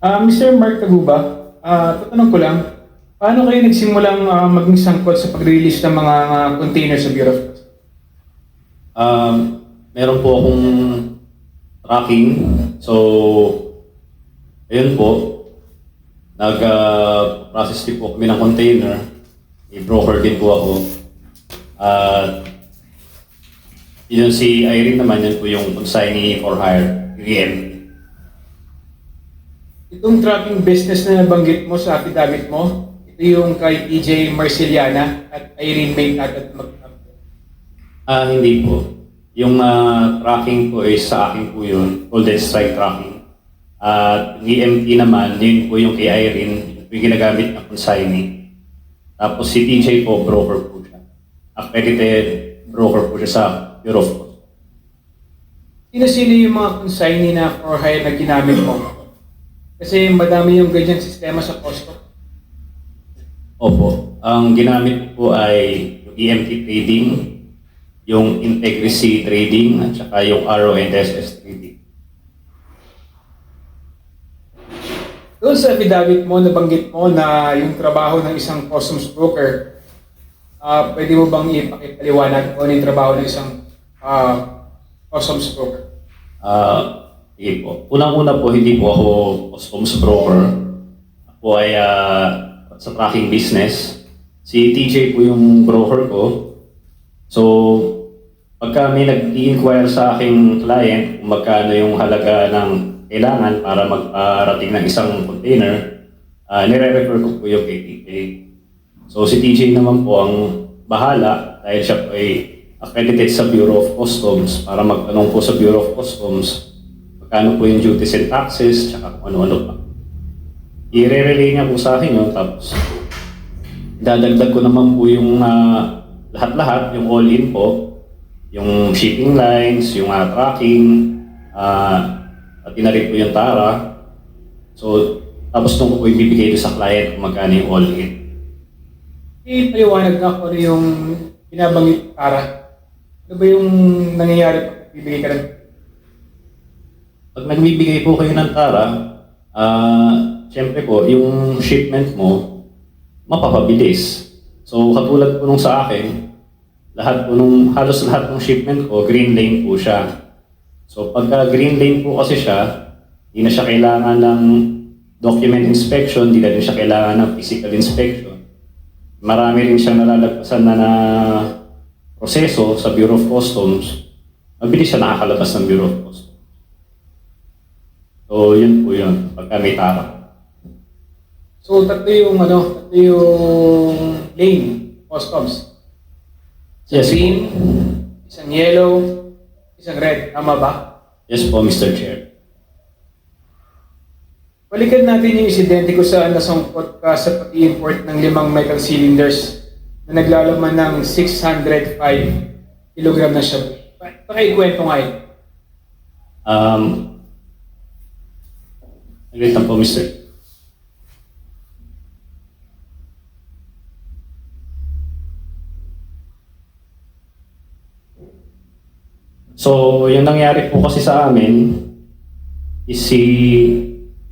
Ah, Mr. Mark Taguba, ah, tatanong ko lang, paano kayo nagsimulang ah, maging sangkot sa pag-release ng mga ah, container sa Bureau of Customs? Um, meron po akong tracking. So, ayun po. Nag-process din po kami ng container. May broker din po ako. At yun si Irene naman, yun po yung consignee for hire, EM. Itong tracking business na nabanggit mo sa affidavit mo, ito yung kay TJ Marceliana at Irene May Tatat Magtampo. Ah, hindi po. Yung ah, tracking po is sa akin po yun, Golden Strike tracking. At EMT naman, yun po yung kay Irene, yun po yung ginagamit na consignee. Tapos si TJ po, broker po siya. Accredited broker po siya sa Bureau of. Sino-sino yung mga consignee na for hire na ginamit mo? Kasi madami yung ganyan sistema sa Costco. Opo. Ang ginamit po ay yung EMT trading, yung Integrity trading, at saka yung RONSS trading. Doon sa affidavit mo, nabanggit mo na yung trabaho ng isang customs broker, ah pwede mo bang ipakipaliwanag kung ano yung trabaho ng isang ah, customs broker? Ah, sige po. Unang-una po, hindi po ako customs broker. Ako ay ah, sa tracking business. Si TJ po yung broker ko. So, pagka may nag-inquire sa aking client kung magkano yung halaga ng kailangan para magparating ng isang container, uh, nire-refer ko po yung TJ. So, si TJ naman po ang bahala dahil siya po ay accredited sa Bureau of Customs para magtanong po sa Bureau of Customs magkano po yung duties and taxes tsaka kung ano-ano pa. I-relay niya po sa akin yun tapos dadagdag ko naman po yung ah, lahat-lahat, yung all-in po, yung shipping lines, yung ah, tracking, uh, at na rin po yung tara. So, tapos nung ko ibibigay doon sa client kung magkano yung all-in. Ipaliwanag na kung ano yung binabanggit para. Ano ba yung nangyayari pag bibigay ka ng Pag nagbibigay po kayo ng tara, ah, syempre po, yung shipment mo, mapapabilis. So, katulad po nung sa akin, lahat po nung, halos lahat ng shipment ko, green lane po siya. So, pagka green lane po kasi siya, hindi na siya kailangan ng document inspection, hindi na rin siya kailangan ng physical inspection. Marami rin siyang nalalagpasan na na proseso sa Bureau of Customs, mabilis siya nakakalabas ng Bureau of Customs. So, yun po yun, pagka may tara. So, tatlo yung ano, tatlo yung lane, customs. Isang Yes green, po. isang yellow, isang red. Tama ba? Yes po, Mr. Chair. Balikan natin yung insidente ko saan nasangkot ka sa pag-import ng limang metal cylinders na naglalaman ng 605 kg na shabu. Pakikwento nga yun. Um, Wait lang po, Mr. So, yung nangyari po kasi sa amin is si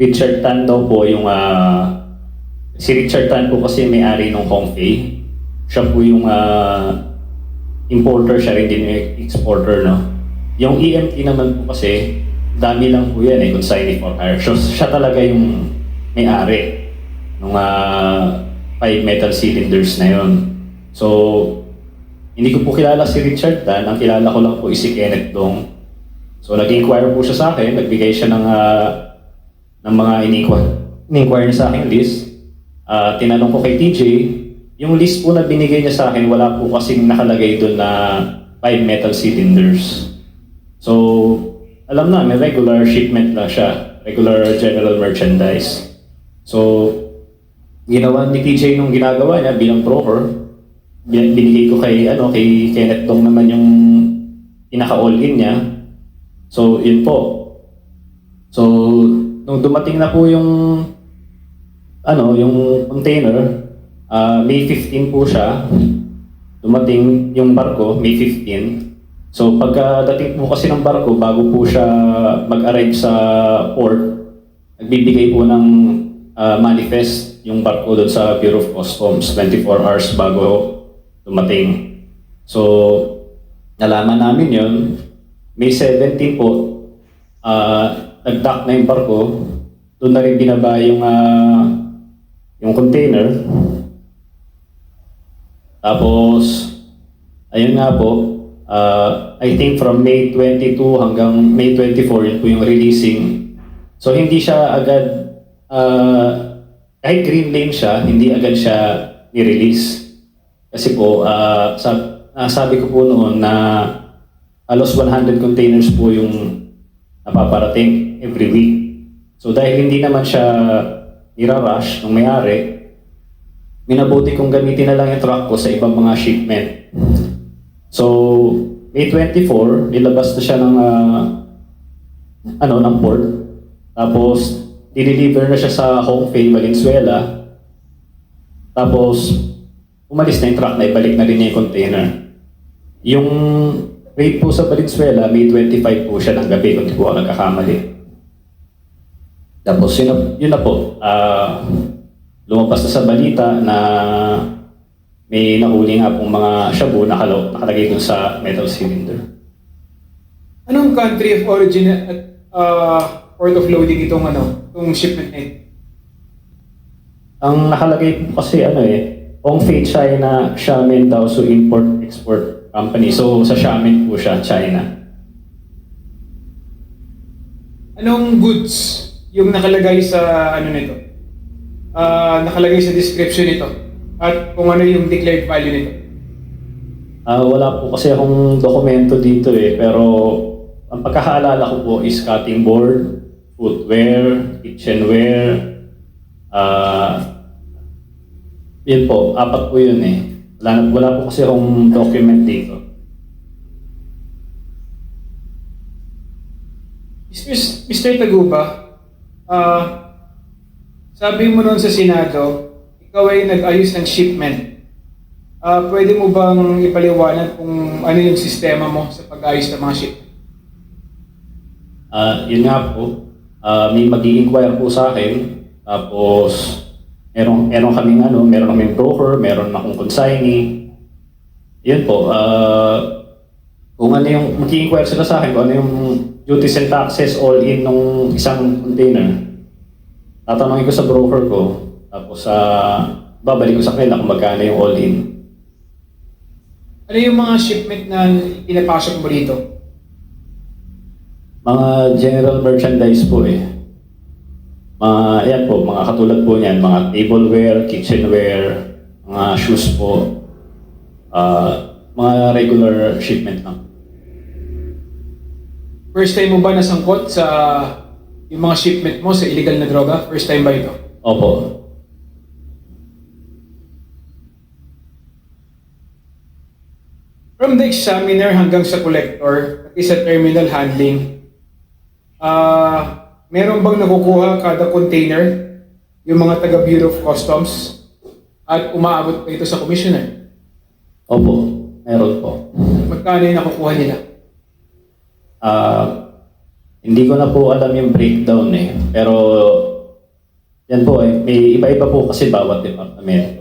Richard Tan daw po yung ah, si Richard Tan po kasi may-ari ng Hongfei. Siya po yung ah, importer, siya rin din yung exporter, no? Yung EMT naman po kasi, dami lang po yan eh, consignee for hire. So, siya talaga yung may-ari ng ah, five metal cylinders na yon. So, hindi ko po kilala si Richard Dan, ang kilala ko lang po is si Kenneth Dong. So, nag-inquire po siya sa akin, nagbigay siya ng, ah, ng mga in-inquire, sa akin list. Ah, tinanong ko kay TJ, yung list po na binigay niya sa akin, wala po kasing nakalagay doon na five metal cylinders. So, alam na, may regular shipment lang siya, regular general merchandise. So, ginawa ni TJ nung ginagawa niya bilang broker, bin- binigay ko kay ano kay Kenneth Dong naman yung pinaka all-in niya. So, yun po. So, nung dumating na po yung ano, yung container, ah, May 15 po siya. Dumating yung barko, May 15. So, pagkadating po kasi ng barko, bago po siya mag-arrive sa port, nagbibigay po ng ah, manifest yung barko doon sa Bureau of Customs 24 hours bago dumating. So, nalaman namin yun. May 17 po, ah, nag-dock na yung barko. Doon na rin binaba yung, ah, yung container. Tapos, ayun nga po, uh, I think from May 22 hanggang May 24, yun po yung releasing. So, hindi siya agad, uh, kahit green lane siya, hindi agad siya ni-release. Kasi po, uh, sab- ah, sabi ko po noon na halos 100 containers po yung napaparating every week. So, dahil hindi naman siya nira-rush ng may-ari, minabuti kong gamitin na lang yung truck ko sa ibang mga shipment. So, May 24, nilabas na siya ng ah, ano, ng port. Tapos, deliver na siya sa Hong Kong, Valenzuela. Tapos, umalis na yung truck na ibalik na rin niya yung container. Yung rate po sa Valenzuela, May 25 po siya ng gabi kung di po ako nagkakamali. Tapos yun na, yun na po, ah, lumabas na sa balita na may nahuli nga pong mga shabu na nakalo, nakalagay dun sa metal cylinder. Anong country of origin at uh, port of loading itong ano, itong shipment na ito? Ang nakalagay po kasi ano eh, Hongfei China Xiamen daw so import-export company. So sa Xiamen po siya, China. Anong goods yung nakalagay sa ano nito? Ah, nakalagay sa description nito? At kung ano yung declared value nito? Ah, wala po kasi akong dokumento dito eh, pero ang pagkakaalala ko po is cutting board, footwear, kitchenware, ah, yun po, apat po yun eh. Wala, na- wala po kasi akong document dito. Mr. Mr. Taguba, ah, sabi mo noon sa Senado, ikaw ay nag-ayos ng shipment. Ah, pwede mo bang ipaliwanag kung ano yung sistema mo sa pag-ayos ng mga shipment? Ah, yun nga po, ah, may mag inquire po sa akin, tapos meron, meron kaming ano, meron kaming broker, meron akong consignee. Yun po, ah, kung ano yung, mag inquire sila sa akin, kung ano yung duties and taxes all in nung isang container. Tatanungin ko sa broker ko, tapos sa babalik ko sa kanila kung magkano yung all in. Ano yung mga shipment na pinapasok mo dito? Mga general merchandise po eh. Mga, yan po, mga katulad po niyan, mga tableware, kitchenware, mga shoes po, ah, mga regular shipment lang. First time mo ba nasangkot sa yung mga shipment mo sa illegal na droga? First time ba ito? Opo. From the examiner hanggang sa collector, pati sa terminal handling, ah meron bang nakukuha kada container yung mga taga Bureau of Customs at umaabot pa ito sa commissioner? Opo, meron po. Magkano yung nakukuha nila? Ah, hindi ko na po alam yung breakdown eh. Pero, yan po eh, may iba-iba po kasi bawat departamento.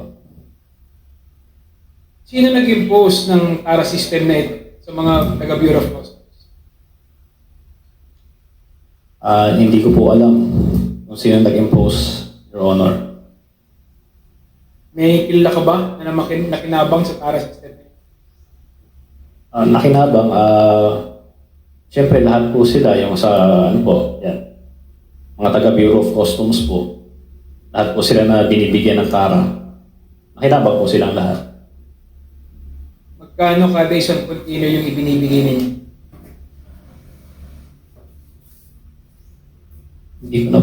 Sino nag-impose ng TARA system na ito sa mga taga Bureau of Customs? Ah, hindi ko po alam kung sino nag-impose, Your Honor. May kilala ka ba na namakin- nakinabang sa TARA system na ito? Ah, nakinabang, ah, siyempre lahat po sila, yung sa, ano po, yan, mga taga Bureau of Customs po, lahat po sila na binibigyan ng tara. Nakinabang po silang lahat. Magkano kada isang container yung ibinibigay ninyo? Hindi ko na,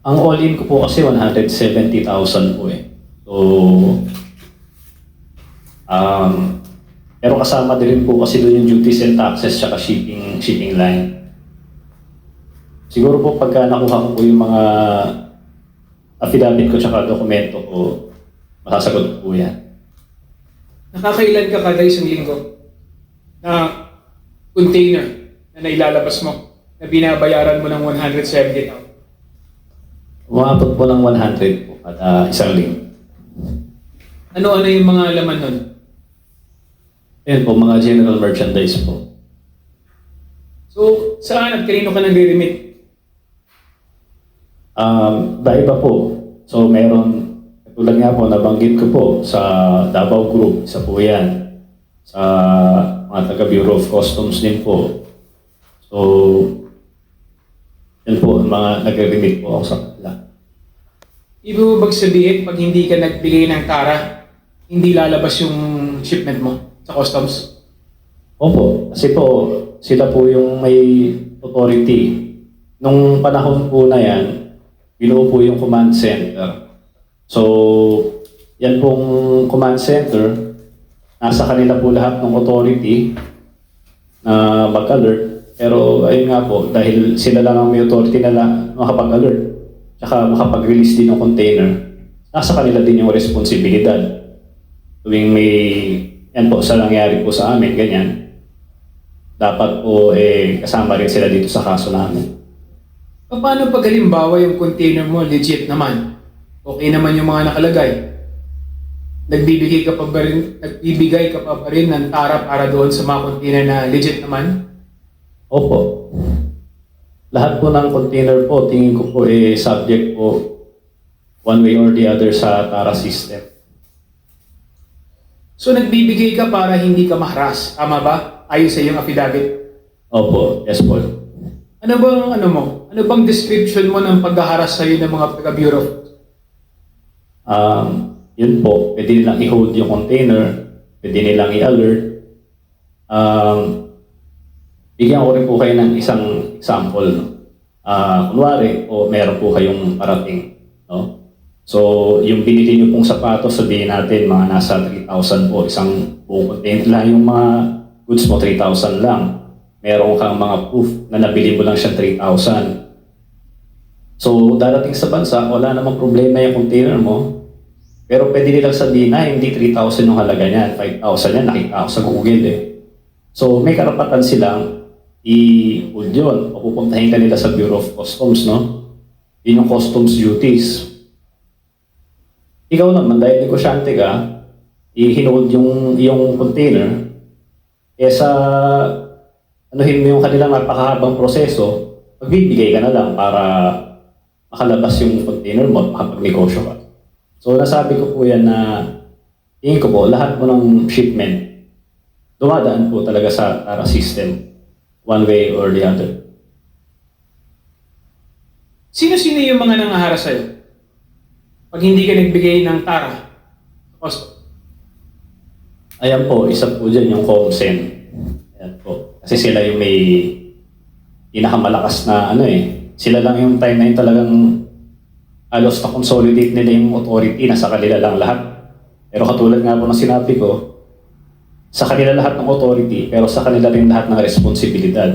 ang all-in ko po kasi 170,000 po eh. So, um, pero kasama din rin po kasi doon yung duties and taxes tsaka shipping, shipping line. Siguro po pagka nakuha ko po yung mga affidavit ko tsaka dokumento ko, masasagot po yan. Nakakailan ka kada isang linggo na container na nailalabas mo na binabayaran mo ng 170,000? Umabot po ng 100 po kada isang linggo. Ano-ano yung mga laman nun? Ayan po, mga general merchandise po. So, saan at kanino ka nagre-remit? Um, iba po. So meron, tulad nga po, nabanggit ko po sa Davao Group, isa po yan. Sa mga taga Bureau of Customs din po. So, yan po, mga nagre-remit po ako sa kanila. Ibig mo sabihin, pag hindi ka nagbigay ng tara, hindi lalabas yung shipment mo sa customs? Opo, kasi po, sila po yung may authority. Nung panahon po na yan, binuo po yung command center. So, yan pong command center, nasa kanila po lahat ng authority na mag-alert. Pero ayun nga po, dahil sila lang ang may authority na makapag-alert, tsaka makapag-release din ng container, nasa kanila din yung responsibilidad. Tuwing may, yan po, sa nangyari po sa amin, ganyan, dapat po eh, kasama rin sila dito sa kaso namin. Paano pag halimbawa yung container mo legit naman? Okay naman yung mga nakalagay. Nagbibigay ka pa ba rin, nagbibigay ka pa ba rin ng tara para doon sa mga container na legit naman? Opo. Lahat po ng container po, tingin ko po eh, subject po one way or the other sa TARA system. So nagbibigay ka para hindi ka maharas, tama ba? Ayon sa iyong affidavit. Opo, yes po. Ano bang ano mo? Ano bang description mo ng paghaharas sa iyo ng mga taga bureau? Um, yun po, pwede nilang i-hold yung container, pwede nilang i-alert. Um, bigyan ko rin po kayo ng isang example. No? Ah, kunwari, o meron po kayong parating. No? So, yung binili niyo pong sapatos, sabihin natin mga nasa 3,000 po, isang buong container lang yung mga goods mo, 3,000 lang. Meron kang mga proof na nabili mo lang siya 3,000. So, darating sa bansa, wala namang problema yung container mo. Pero pwede nilang sabihin na hindi 3,000 yung halaga niyan, 5,000 yan, nakita ko sa Google eh. So, may karapatan silang i-hold yun. Pupuntahin ka nila sa Bureau of Customs, no? Yun yung customs duties. Ikaw naman, dahil negosyante ka, i-hold yung, yung container, eh sa anuhin mo yung kanilang napakahabang proseso, magbibigay ka na lang para makalabas yung container makapag-negosyo ka. So nasabi ko po yan na tingin ko po lahat po ng shipment dumadaan po talaga sa TARA system one way or the other. Sino-sino yung mga nangaharas sa iyo? Pag hindi ka nagbigay ng tara sa. Ayan po, isa po dyan yung Comsen. Ayan po. Kasi sila yung may pinakamalakas na ano eh. Sila lang yung time na yun talagang alos na consolidate nila yung authority na sa kanila lang lahat. Pero katulad nga po ng sinabi ko, sa kanila lahat ng authority, pero sa kanila rin lahat ng responsibilidad.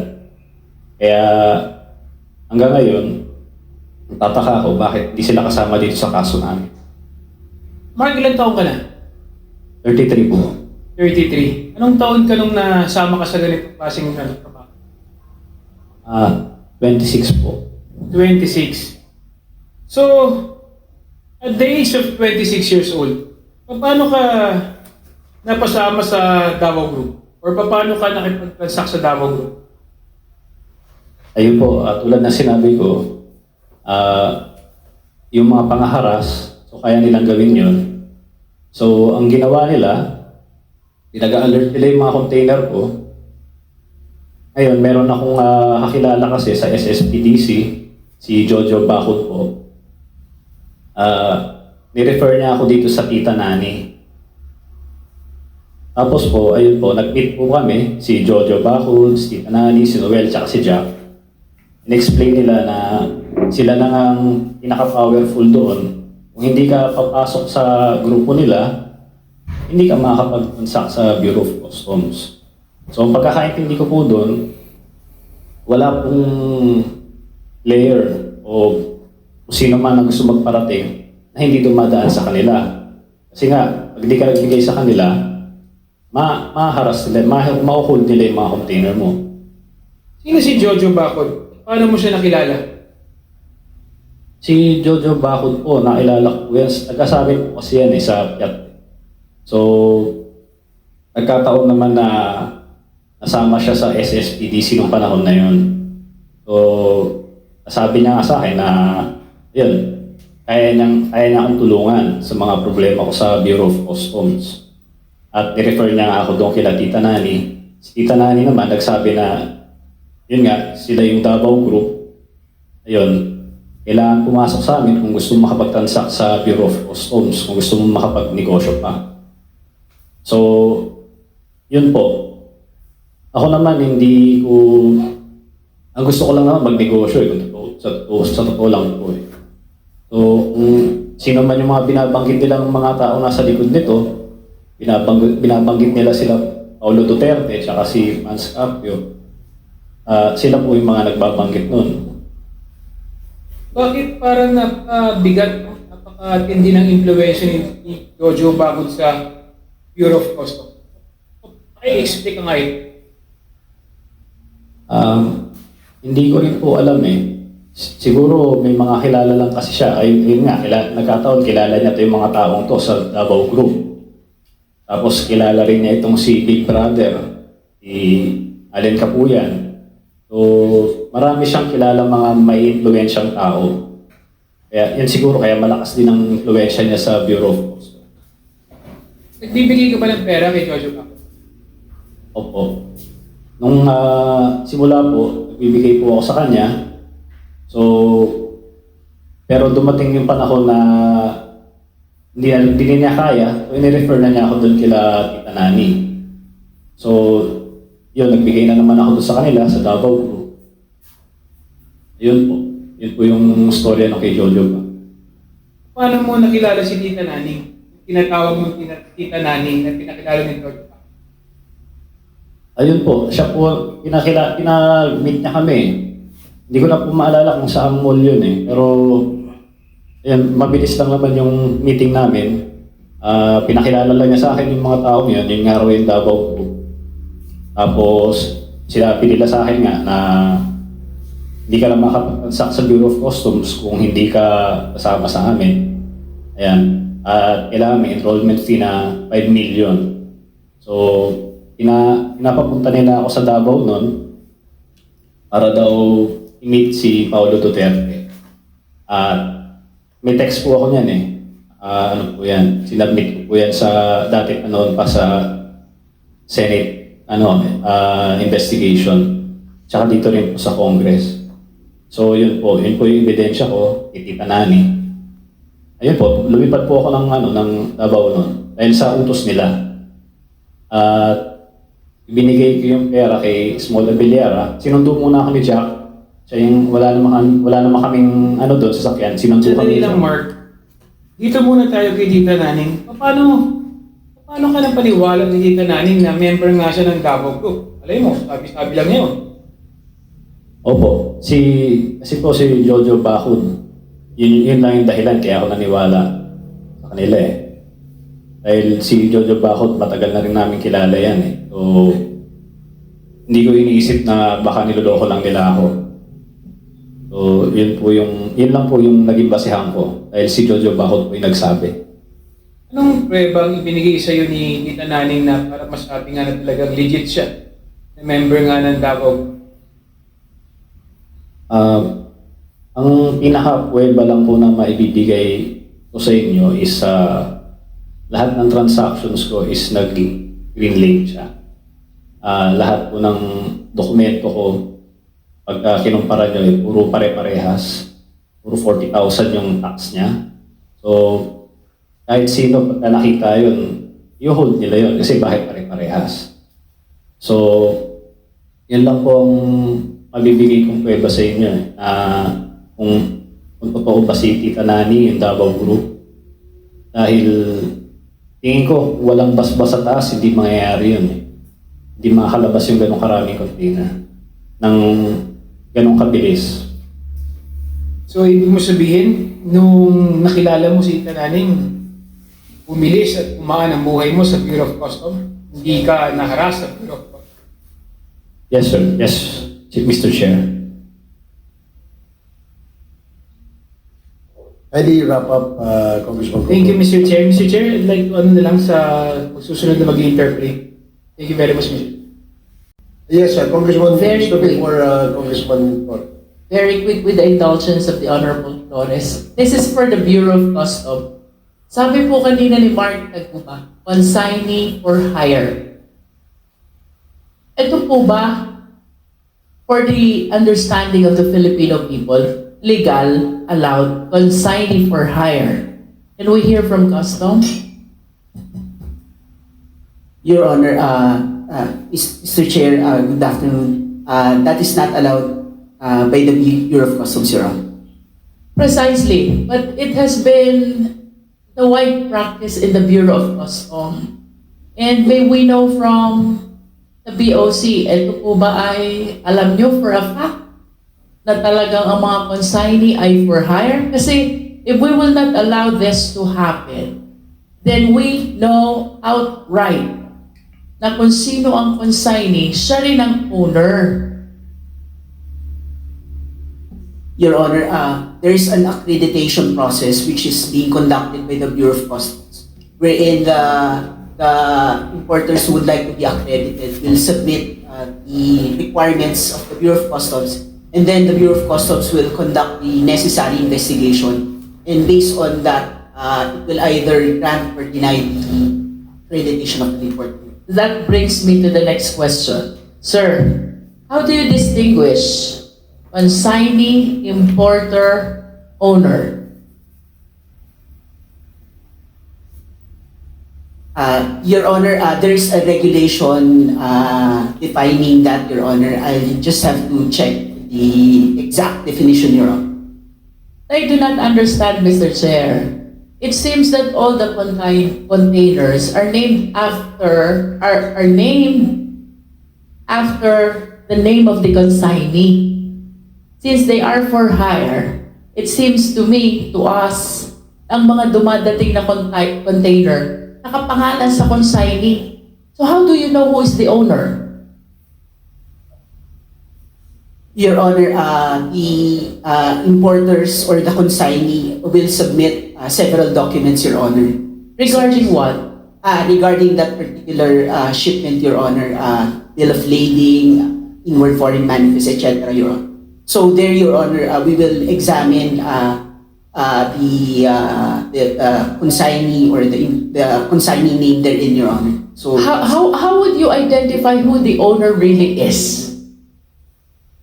Kaya hanggang ngayon, tataka ako bakit di sila kasama dito sa kaso namin. Mark, ilang taon ka na? 33 po. 33. Anong taon ka nung nasama ka sa ganitong klaseng ano, trabaho? Ah, 26 po. 26. So, at the age of 26 years old, paano ka napasama sa Davao Group? Or paano ka nakipag-transact sa Davao Group? Ayun po, ah, tulad na sinabi ko, ah, yung mga pangaharas, so kaya nilang gawin yun. So, ang ginawa nila, pinag-alert nila yung mga container ko. Ngayon, meron akong ah, kakilala kasi sa SSPDC, si Jojo Bakut po. Ah, nirefer niya ako dito sa Tita Nani. Tapos po, ayun po, nag-meet po kami, si Jojo Bakut, si Tita Nani, si Noel, tsaka si Jack in-explain nila na sila lang ang pinaka-powerful doon. Kung hindi ka papasok sa grupo nila, hindi ka makakapag-transact sa Bureau of Customs. So, ang pagkakaintindi ko po doon, wala pong layer o kung sino man ang gusto magparating na hindi dumadaan sa kanila. Kasi nga, pag di ka nagbigay sa kanila, ma maharas nila, ma makuhold nila yung mga container mo. Sino si Jojo Bacod? Paano mo siya nakilala? Si Jojo Bakod po, nakilala ko yan. Nagkasabi po kasi yan eh, sa Piat. So, nagkataon naman na nasama siya sa SSPDC noong panahon na yun. So, sabi niya nga sa akin na, yun, kaya niyang, kaya niya akong tulungan sa mga problema ko sa Bureau of Customs. At i-refer niya nga ako doon kila Tita Nani. Si Tita Nani naman nagsabi na, yun nga, sila yung Davao Group. Ayun, kailangan pumasok sa amin kung gusto mo makapag-transact sa Bureau of Customs, kung gusto mo makapag-negosyo pa. So, yun po. Ako naman, hindi ko... Ang gusto ko lang naman magnegosyo eh, sa, totoo, sa totoo lang po eh. So, kung sino man yung mga binabanggit nilang mga tao nasa likod nito, binabanggit, binabanggit nila sila Paulo Duterte at si Mans Carpio, ah, sila po yung mga nagbabanggit nun. Bakit parang napakabigat, no? napakatindi ng impluensya ni, Jojo Bagod sa Bureau of Customs? Ay, explain ka nga eh. Um, hindi ko rin po alam eh. Siguro may mga kilala lang kasi siya. Ay, yun nga, kilala, nagkataon kilala niya to yung mga taong to sa Davao Group. Tapos kilala rin niya itong si Big Brother, si Allen Capuyan. So, marami siyang kilala mga may influensyang tao. Kaya yan siguro kaya malakas din ang influensya niya sa Bureau of Customs. Nagbibigay ka ba ng pera kay Jojo Bagod? Opo. Nung ah, simula po, nagbibigay po ako sa kanya. So, pero dumating yung panahon na hindi, hindi niya kaya, so inirefer na niya ako doon kila Tita Nani. So, yun, nagbigay na naman ako doon sa kanila, sa Davao Group. Yun po. Yun po yung storya ng kay Jojo pa. Paano mo nakilala si Tita Naning? Tinatawag mo Tita, Tita Naning na pinakilala ni Jojo Bagod. Ayun po, siya po, pinakila, pinag-meet niya kami. Hindi ko na po maalala kung saan mall yun eh. Pero, ayan, mabilis lang naman yung meeting namin. Ah, pinakilala lang niya sa akin yung mga tao yun, yung nga raw yung Davao Group. Tapos, sinabi nila sa akin nga na hindi ka lang makapag-transact sa Bureau of Customs kung hindi ka kasama sa amin. Ayan. At kailangan may enrollment fee na 5 million. So, pina, pinapapunta nila ako sa Davao noon para daw i-meet si Paulo Duterte. At may text po ako niyan eh. Ah, ano po yan? Sinabmit ko po yan sa dati ano pa sa Senate ano ah, investigation. Tsaka dito rin po sa Congress. So yun po, yun po yung ebidensya ko, kay Tita Nani. Ayun po, lumipad po ako ng ano ng Davao noon dahil sa utos nila. At binigay ko yung pera kay Small Abellera. Sinundo muna kami Jack. Siya yung wala naman wala naman kaming ano doon sa sakyan. Sinundo Sandali kami. lang, Mark. Dito muna tayo kay Tita Naning. Paano, paano ka nang paniwala ni Tita Naning na member nga siya ng Davao Group? Alay mo, sabi-sabi lang yun. Opo, si kasi po si Jojo Bakun. Yun, yun lang yung dahilan kaya ako naniwala sa kanila eh. Dahil si Jojo Bakun, matagal na rin namin kilala yan eh. So, hindi ko iniisip na baka niloloko lang nila ako. So, yun po yung, yun lang po yung naging basehan ko. Dahil si Jojo Bakun po yung nagsabi. Anong prebang ibinigay sa iyo ni Tita Naning na para masabi nga na talagang legit siya? Na member nga ng Davao? Um, ang pinaka-pweba lang po na maibibigay ko sa inyo is uh, lahat ng transactions ko is nag-green lane siya. Ah, lahat po ng dokumento ko, pagka kinumpara nyo, eh, puro pare-parehas. Puro 40,000 yung tax niya. So, kahit sino pagka nakita yun, i-hold nila yun kasi bakit pare-parehas. So, yun lang po ang mabibigay kong pweba sa inyo eh, na kung, kung totoo ba si Tita Nani, yung Davao Group. Dahil tingin ko, walang basbas sa taas, hindi mangyayari yun eh. Hindi makakalabas yung ganong karaming container ng ganong kabilis. So, ibig mo sabihin, nung nakilala mo si Tita Naning, bumilis at umaan ang buhay mo sa Bureau of Customs, hindi ka naharas sa Bureau of Customs. Yes, sir. Yes, Mr. Chair. Kindly wrap up, uh, Congressman. Thank you. Mr. Chair. Mr. Chair, I'd like to ano na lang sa susunod na mag-interpret. Thank you very much, Mr. Yes, uh, Congressman, Very just quick. before uh, Congressman. Very quick with the indulgence of the Honorable Flores. This is for the Bureau of Custom. Sabi po kanina ni Mark Taguba, consignee for hire. Ito po ba, for the understanding of the Filipino people, legal, allowed, consignee for hire? Can we hear from Custom? Your Honor, uh, uh, Is- Mr. Chair, uh, good afternoon. Uh, That is not allowed uh, by the Bureau of Customs, Your. Precisely, but it has been the wide practice in the Bureau of Custom. And may we know from the BOC, ito po ba ay alam nyo for a fact na talagang ang mga consignee ay for hire? Kasi if we will not allow this to happen, then we know outright na kung sino ang consignee, siya rin ang owner. Your Honor, uh, there is an accreditation process which is being conducted by the Bureau of Customs, wherein the, the importers who would like to be accredited will submit uh, the requirements of the Bureau of Customs, and then the Bureau of Customs will conduct the necessary investigation, and based on that, uh, it will either grant or deny the accreditation of the importer. That brings me to the next question. Sir, how do you distinguish consignee, importer, owner? Uh, Your Honor, uh, there is a regulation uh, defining that, Your Honor. I just have to check the exact definition, Your Honor. I do not understand, Mr. Chair. It seems that all the contain- containers are named after, are, are named after the name of the consignee. Since they are for hire, it seems to me, to us, ang mga dumadating na container, nakapangalan sa consignee. So how do you know who is the owner? Your Honor, uh, the uh, importers or the consignee will submit uh, several documents, Your Honor. Regarding what? Uh, regarding that particular uh, shipment, Your Honor, uh, bill of lading, inward foreign manifest, etc., Your Honor. So there, Your Honor, uh, we will examine uh, uh, the, uh, the uh, consignee or the, the consignee name therein, Your Honor. So, How, how, how would you identify who the owner really is?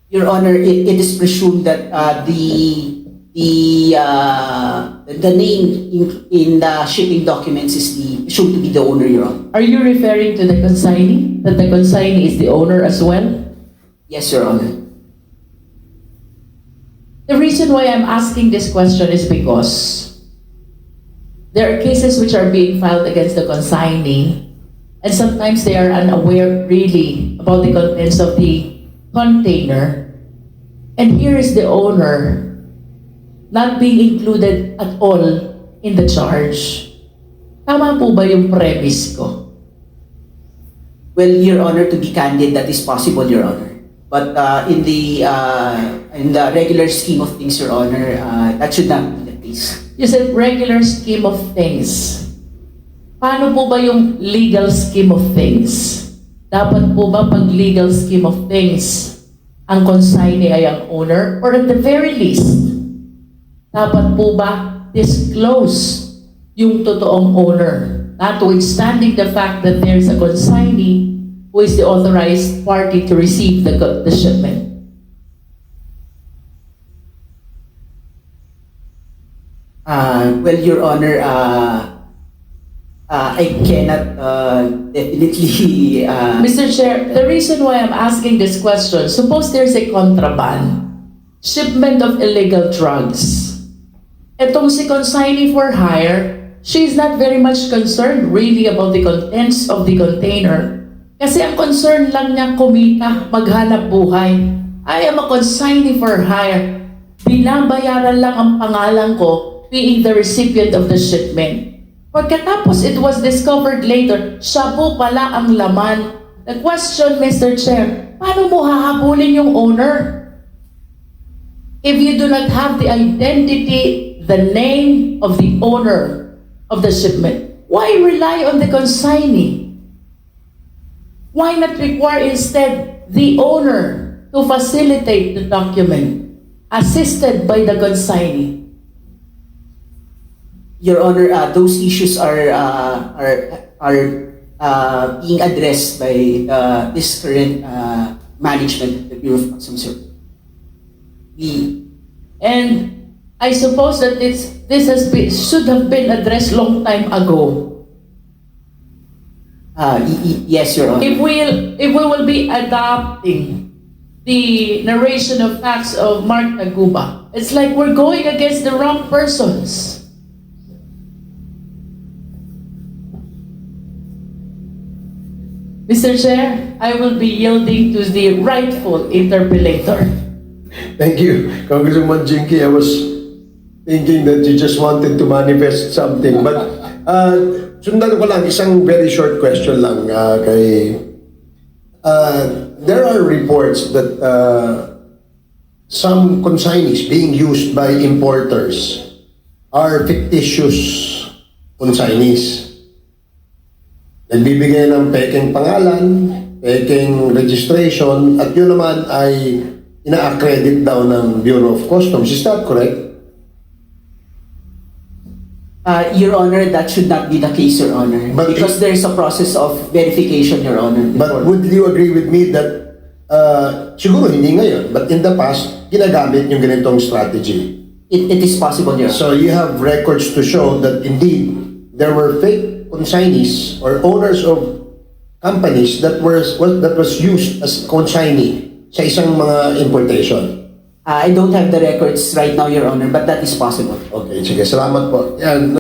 Your Honor, it, it is presumed that uh, the the uh, the name in, in the shipping documents is the to be the owner, Your Honor. Are you referring to the consignee? That the consignee is the owner as well? Yes, Your Honor. The reason why I'm asking this question is because there are cases which are being filed against the consignee, and sometimes they are unaware really about the contents of the container. And here is the owner not being included at all in the charge. Tama po ba yung premise ko? Well, Your Honor, to be candid, that is possible, Your Honor. But uh, in the uh, in the regular scheme of things, Your Honor, uh, that should not be the case. You said regular scheme of things. Paano po ba yung legal scheme of things? Dapat po ba pag legal scheme of things, ang consignee ay ang owner? Or at the very least, dapat po ba disclose yung totoong owner? Notwithstanding the fact that there's a consignee who is the authorized party to receive the, the shipment. Uh, well, Your Honor, uh, uh, I cannot uh, definitely. Uh, Mr. Chair, the reason why I'm asking this question, suppose there's a contraband, shipment of illegal drugs. Etong si consignee for hire, she's not very much concerned really about the contents of the container. Kasi ang concern lang niya kumita, maghanap buhay. I am a consignee for hire. Binabayaran lang ang pangalan ko being the recipient of the shipment. Pagkatapos it was discovered later, siya po pala ang laman. The question, Mr. Chair, paano mo hahabulin yung owner? If you do not have the identity the name of the owner of the shipment. Why rely on the consignee? Why not require instead the owner to facilitate the document assisted by the consignee? Your Honor, uh, those issues are uh, are are uh, being addressed by uh, this current uh, management of the Bureau of Customs Service. We And I suppose that it's, this has been, should have been addressed long time ago. uh, y- y- yes, Your Honor. If we'll, if we will be adopting the narration of facts of Mark Taguba, it's like we're going against the wrong persons. Mr. Chair, I will be yielding to the rightful interpellator. Thank you, Congresswoman Jinky. I was thinking that you just wanted to manifest something. But uh, sundan ko lang, isang very short question lang uh, kay... Uh, there are reports that uh, some consignees being used by importers are fictitious consignees. Nagbibigay ng peking pangalan, peking registration, at yun naman ay ina-accredit daw ng Bureau of Customs. Is that correct? Uh, Your Honor, that should not be the case, Your Honor. But because it- there is a process of verification, Your Honor. But before. would you agree with me that uh, siguro hindi ngayon, but in the past, ginagamit yung ganitong strategy? it, it is possible, Your Honor. So you have records to show that indeed there were fake consignees or owners of companies that were was, that was used as consignee sa isang mga importation. Uh, I don't have the records right now, Your Honor, but that is possible. Okay, sige. Salamat po. Yan.